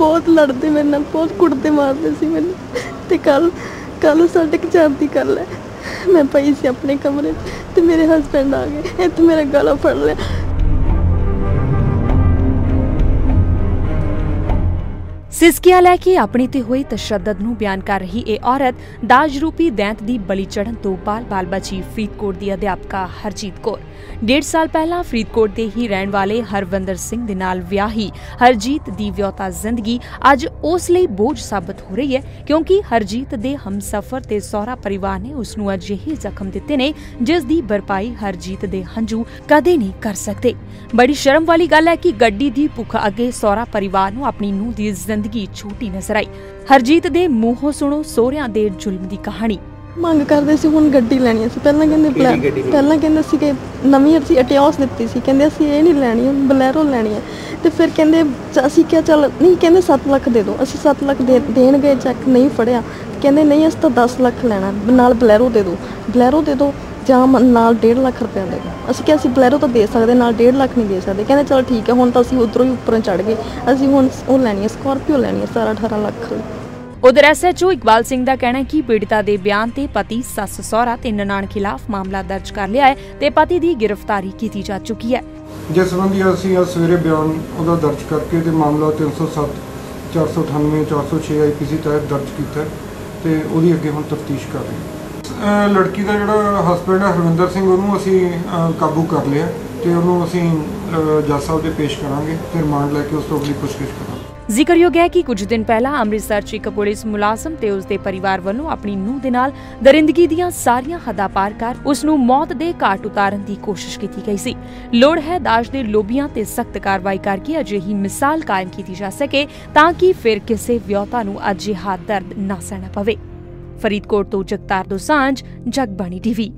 ਬਹੁਤ ਲੜਦੇ ਮੇਰੇ ਨਾਲ, ਬਹੁਤ ਕੁੱਟਦੇ ਮਾਰਦੇ ਸੀ ਮੈਨੂੰ। ਤੇ ਕੱਲ ਕੱਲ ਸਾਡੇ ਕੁ ਚਾਰ ਦੀ ਗੱਲ ਹੈ ਮੈਂ ਪਈ ਸੀ ਆਪਣੇ ਕਮਰੇ 'ਚ ਤੇ ਮੇਰੇ ਹਸਬੰਡ ਆ ਗਏ। ਇੱਥੇ ਮੇਰਾ ਗਲਾ ਫੜ ਲਿਆ। ਸਿਸਕੀਆ ਲੈ ਕੇ ਆਪਣੀ ਤੇ ਹੋਈ ਤਸ਼ੱਦਦ ਨੂੰ ਬਿਆਨ ਕਰ ਰਹੀ ਇਹ ਔਰਤ ਦਾਜ ਰੂਪੀ ਦੈਂਤ ਦੀ ਬਲੀ ਚੜਨ ਤੋਂ ਬਾਲ-ਬਾਲ ਬਚੀ ਫਰੀਦਕੋਟ ਦੀ ਅਧਿਆਪਕਾ ਹਰਜੀਤ ਕੌਰ। ਡੇਢ ਸਾਲ ਪਹਿਲਾਂ ਫਰੀਦਕੋਟ ਦੇ ਹੀ ਰਹਿਣ ਵਾਲੇ ਹਰਵਿੰਦਰ ਸਿੰਘ ਦੇ ਨਾਲ ਵਿਆਹੀ ਹਰਜੀਤ ਦੀ ਵਿਆਹਤਾ ਜ਼ਿੰਦਗੀ ਅੱਜ ਉਸ ਲਈ ਬੋਝ ਸਾਬਤ ਹੋ ਰਹੀ ਹੈ ਕਿਉਂਕਿ ਹਰਜੀਤ ਦੇ ਹਮਸਫਰ ਤੇ ਸਹੁਰਾ ਪਰਿਵਾਰ ਨੇ ਉਸ ਨੂੰ ਅਜਿਹੇ ਜ਼ਖਮ ਦਿੱਤੇ ਨੇ ਜਿਸ ਦੀ ਭਰਪਾਈ ਹਰਜੀਤ ਦੇ ਹੰਝੂ ਕਦੇ ਨਹੀਂ ਕਰ ਸਕਦੇ। ਬੜੀ ਸ਼ਰਮ ਵਾਲੀ ਗੱਲ ਹੈ ਕਿ ਗੱਡੀ ਦੀ ਭੁੱਖ ਅੱਗੇ ਸਹੁਰਾ ਪਰਿਵਾਰ ਨੂੰ ਆਪਣੀ ਨੂੰਹ ਦੀ ਜ਼ਿੰਦਗੀ ਛੋਟੀ ਨਜ਼ਰ ਆਈ। ਹਰਜੀਤ ਦੇ ਮੂੰਹੋਂ ਸੁਣੋ ਸਹੁਰਿਆਂ ਦੇ ਜ਼ੁਲਮ ਦੀ ਕਹਾਣੀ। ਮੰਗ ਕਰਦੇ ਸੀ ਹੁਣ ਗੱਡੀ ਲੈਣੀ ਸੀ। ਪਹਿਲਾਂ ਕਹਿੰਦੇ ਬਲੈ-? ਪਹਿਲਾਂ ਕਹਿੰਦੇ ਸੀ ਕਿ ਨਵੀਂ ਅਸੀਂ ਅਟਿਓਸ ਦਿੱਤੀ ਸੀ। ਕਹਿੰਦੇ ਅਸੀਂ ਇਹ ਨਹੀਂ ਲੈਣੀ ਹੁਣ ਬਲੈਰੋ ਲੈਣੀ ਹੈ ਤੇ ਫਿਰ ਕਹਿੰਦੇ ਚ- ਅਸੀਂ ਕਿਹਾ ਚੱਲ ਨਹੀਂ ਕਹਿੰਦੇ 7 ਲੱਖ ਦੇ ਦਿਓ। ਅਸੀਂ 7 ਲੱਖ ਦੇ ਦੇਣਗੇ ਚੈੱਕ ਨਹੀਂ ਫੜਿਆ। ਕਹਿੰਦੇ ਨਹੀਂ ਅਸੀਂ ਤਾਂ 10 ਲੱਖ ਲੈਣਾ। ਨਾਲ ਬਲੈਰੋ ਦੇ ਦਿਓ। ਬਲੈਰੋ ਦੇ ਦਿਓ। ਜਾਂ ਮ- ਨਾਲ 1.5 ਲੱਖ ਰੁਪਏ ਦੇ ਦਿਓ। ਅਸੀਂ ਕਿਹਾ ਅਸੀਂ ਬਲੈਰੋ ਤਾਂ ਦੇ ਸਕਦੇ ਨਾਲ 1.5 ਲੱਖ ਨਹੀਂ ਦੇ ਸਕਦੇ। ਕਹਿੰਦੇ ਚਲ ਠੀਕ ਹੈ ਹੁਣ ਤਾਂ ਅਸੀਂ ਉਧਰੋਂ ਹੀ ਉੱਪਰੋਂ ਚੜ ਗਏ। ਅਸੀਂ ਹੁਣ ਉਹ ਲੈਣੀ ਹੈ ਸਕਾਰਪੀਓ ਲੈਣੀ ਹੈ 17 18 ਲੱਖ। ਉਧਰ ਐਸਐਚਓ ਇਕਬਾਲ ਸਿੰਘ ਦਾ ਕਹਿਣਾ ਹੈ ਕਿ ਪੀੜਤਾ ਦੇ ਬਿਆਨ ਤੇ ਪਤੀ ਸੱਸ ਸਹੁਰਾ ਤੇ ਨਨਾਣ ਖਿਲਾਫ ਮਾਮਲਾ ਦਰਜ ਕਰ ਲਿਆ ਹੈ ਤੇ ਪਤੀ ਦੀ ਗ੍ਰਿਫਤਾਰੀ ਕੀਤੀ ਜਾ ਚੁੱਕੀ ਹੈ। ਜਿਸ ਸੰਬੰਧੀ ਅਸੀਂ ਅੱਜ ਸਵੇਰੇ ਬਿਆਨ ਉਹਦਾ ਦਰਜ ਕਰਕੇ ਤੇ ਮਾਮਲਾ 307 498 406 ਆਈਪੀਸੀ ਤਹਿਤ ਦਰਜ ਕੀਤਾ ਤੇ ਉਹਦੀ ਅੱਗੇ ਹੁਣ ਤਫਤੀਸ਼ ਕਰ ਰਹੇ ਹਾਂ। ਲੜਕੀ ਦਾ ਜਿਹੜਾ ਹਸਬੰਡ ਹੈ ਹਰਵਿੰਦਰ ਸਿੰਘ, ਉਹਨੂੰ ਅਸੀਂ ਕਾਬੂ ਕਰ ਲਿਆ ਤੇ ਉਹਨੂੰ ਅਸੀਂ ਜੱਜ ਸਾਹਿਬ ਦੇ ਪੇਸ਼ ਕਰਾਂਗੇ ਤੇ ਰਿਮਾਂਡ ਲੈ ਕੇ ਉਸ ਤੋਂ ਅਗਲੀ ਪੁੱਛਗਿੱਛ ਕਰਾਂਗੇ। ਜ਼ਿਕਰਯੋਗ ਹੈ ਕਿ ਕੁਝ ਦਿਨ ਪਹਿਲਾਂ ਅੰਮ੍ਰਿਤਸਰ 'ਚ ਇੱਕ ਪੁਲਿਸ ਮੁਲਾਜ਼ਮ ਤੇ ਉਸ ਦੇ ਪਰਿਵਾਰ ਵੱਲੋਂ ਆਪਣੀ ਨੂੰਹ ਦੇ ਨਾਲ ਦਰਿੰਦਗੀ ਦੀਆਂ ਸਾਰੀਆਂ ਹੱਦਾਂ ਪਾਰ ਕਰ ਉਸ ਨੂੰ ਮੌਤ ਦੇ ਘਾਟ ਉਤਾਰਨ ਦੀ ਕੋਸ਼ਿਸ਼ ਕੀਤੀ ਗਈ ਸੀ। ਲੋੜ ਹੈ ਦਾਜ ਦੇ ਲੋਬੀਆਂ ਤੇ ਸਖਤ ਕਾਰਵਾਈ ਕਰਕੇ ਅਜਿਹੀ ਮਿਸਾਲ ਕਾਇਮ ਕੀਤੀ ਜਾ ਸਕੇ ਤਾਂ ਕਿ ਫਿਰ ਕਿਸੇ ਵਿਅਹਤਾ ਨੂੰ ਅਜਿਹਾ ਦਰਦ ਨਾ ਸਹਿਣਾ ਪਵੇ। ਫਰੀਦਕੋਟ ਤੋਂ ਜਗਤਾਰ ਦੋਸਾਂਝ ਜਗਬਾਣੀ ਟੀਵੀ।